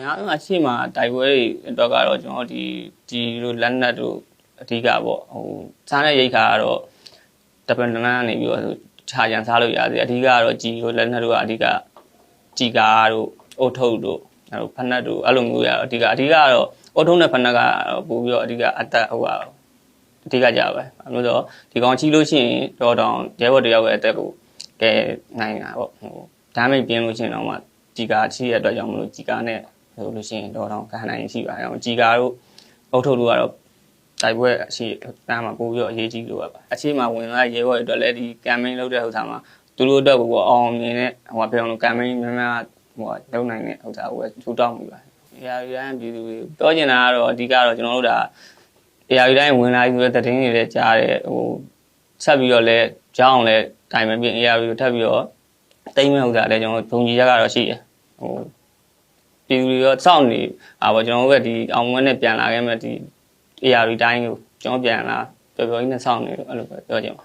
ညာအရှိမတိုက်ပွဲတွေအတွက်ကတော့ကျွန်တော်ဒီဒီလိုလက်နက်တို့အဓိကပေါ့ဟိုစားတဲ့ရိတ်ခါကတော့တပန်တနန်းနေပြီးတော့ခြာရန်စားလို့ရတယ်အဓိကကတော့ကြီးတို့လက်နက်တို့ကအဓိကကြီးကားတို့အုတ်ထုပ်တို့အဲလိုဖက်နက်တို့အဲ့လိုမျိုးရတော့အဓိကအဓိကကတော့အုတ်ထုပ်နဲ့ဖက်နက်ကတော့ပို့ပြီးတော့အဓိကအသက်ဟိုဟာအဓိကကြပဲအဲ့လိုဆိုတော့ဒီကောင်ကြီးလို့ရှိရင်တော့တောင်ရဲဘော်တယောက်ရဲ့အသက်ကိုကဲနိုင်တာပေါ့ဟိုဒါမိတ်ပြင်းလို့ရှိရင်တော့မှကြီးကားချီးရတဲ့အတွက်ကြောင့်မလို့ကြီးကားနဲ့ ဆိုလို့ရှိရင်တော့တော့ခံနိုင်ရှိပါတယ်အောင်ជីကာတို့အုတ်ထုတ်တို့ကတော့တိုက်ပွဲအရှိတန်းမှာပို့ပြီးတော့အရေးကြီးလို့ပါအရှိမဝင်လာရဲဘော်တွေအတွက်လည်းဒီ campaign လုပ်တဲ့ဥစ္စာမှာသူတို့အတွက်ကိုအောင်မြင်တဲ့ဟိုပြောင်းလို့ campaign များများဟိုလုပ်နိုင်တဲ့ဥစ္စာကိုထူတောင်းမိပါတယ်ရာရန်ပြည်သူတွေပြောချင်တာကတော့အဓိကတော့ကျွန်တော်တို့ဒါရာရတိုင်းဝင်လာပြီးဆိုတဲ့သတင်းတွေလည်းကြားတယ်ဟိုဆက်ပြီးတော့လည်းကြောင်းလည်းတိုင်မပြင်းရာရီထပ်ပြီးတော့တိမ့်မဲ့ဥစ္စာလည်းကျွန်တော်ဘုံကြီးရက်ကတော့ရှိတယ်ဟို ပြည်သူတွေရောစောင့်နေအာပေါ့ကျွန်တော်တို့ကဒီအောင်မွေးနဲ့ပြန်လာခဲ့မဲ့ဒီ AR တိုင်းကိုကျွန်တော်ပြန်လာပျော်ပျော်ကြီးနဲ့စောင့်နေလို့အဲ့လိုပဲပြောချင်ပါ